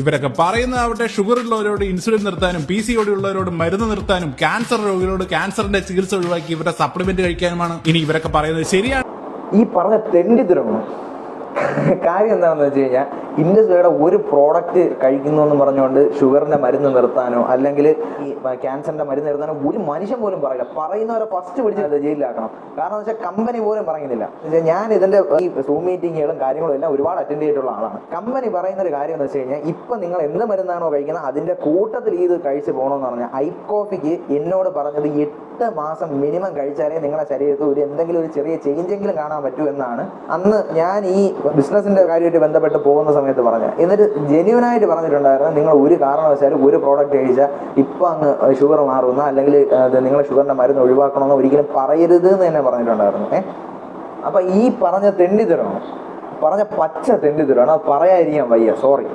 ഇവരൊക്കെ പറയുന്നതാവട്ടെ ഷുഗർ ഉള്ളവരോട് ഇൻസുലിൻ നിർത്താനും പി സി ഉള്ളവരോട് മരുന്ന് നിർത്താനും ക്യാൻസർ രോഗികളോട് ക്യാൻസറിന്റെ ചികിത്സ ഒഴിവാക്കി ഇവരുടെ സപ്ലിമെന്റ് കഴിക്കാനുമാണ്. ഇനി ഇവരൊക്കെ പറയുന്നത് ശരിയാണ്. ഈ പറഞ്ഞ തെണ്ടിത്തരമാണ്. കാര്യം എന്താണെന്ന് വെച്ച് കഴിഞ്ഞാൽ ഇൻഡസ്ട്രിയുടെ ഒരു പ്രോഡക്റ്റ് കഴിക്കുന്നു എന്ന് പറഞ്ഞുകൊണ്ട് ഷുഗറിന്റെ മരുന്ന് നിർത്താനോ അല്ലെങ്കിൽ ഈ ക്യാൻസറിന്റെ മരുന്ന് നിർത്താനോ ഒരു മനുഷ്യൻ പോലും പറയില്ല. പറയുന്നവരെ ഫസ്റ്റ് പിടിച്ച് ജയിലിലാക്കണം. കാരണം എന്ന് വെച്ചാൽ കമ്പനി പോലും പറയുന്നില്ല. ഞാൻ ഇതിന്റെ ഈ സൂം മീറ്റിങ്ങുകളും കാര്യങ്ങളും എല്ലാം ഒരുപാട് അറ്റൻഡ് ചെയ്തിട്ടുള്ള ആളാണ്. കമ്പനി പറയുന്ന ഒരു കാര്യം എന്ന് വെച്ച് കഴിഞ്ഞാൽ ഇപ്പൊ നിങ്ങൾ എന്ത് മരുന്നാണോ കഴിക്കുന്നത് അതിന്റെ കൂട്ടത്തിൽ ഇത് കഴിച്ച് പോകണമെന്ന് പറഞ്ഞാൽ ഐ കോഫിക്ക് എന്നോട് പറഞ്ഞത് എട്ട് മാസം മിനിമം കഴിച്ചാലേ നിങ്ങളുടെ ശരീരത്തിൽ ഒരു എന്തെങ്കിലും ഒരു ചെറിയ ചേഞ്ചെങ്കിലും കാണാൻ പറ്റൂ എന്നാണ്. അന്ന് ഞാൻ ഈ ബിസിനസിന്റെ കാര്യമായിട്ട് ബന്ധപ്പെട്ട് പോകുന്ന സമയത്ത് പറഞ്ഞ. എന്നിട്ട് ജെന്യൂൻ ആയിട്ട് പറഞ്ഞിട്ടുണ്ടായിരുന്നു നിങ്ങൾ ഒരു കാരണവശാലും ഒരു പ്രോഡക്റ്റ് കഴിച്ചാൽ ഇപ്പം അങ്ങ് ഷുഗർ മാറുന്ന അല്ലെങ്കിൽ നിങ്ങൾ ഷുഗറിന്റെ മരുന്ന് ഒഴിവാക്കണമെന്ന് ഒരിക്കലും പറയരുത് എന്ന് തന്നെ പറഞ്ഞിട്ടുണ്ടായിരുന്നു. ഏഹ് അപ്പൊ ഈ പറഞ്ഞ തെണ്ടിത്തരമാണ്. പറഞ്ഞ പച്ച തെണ്ടിത്തരമാണ്. അത് പറയാതിരിക്കാൻ വയ്യ. സോറി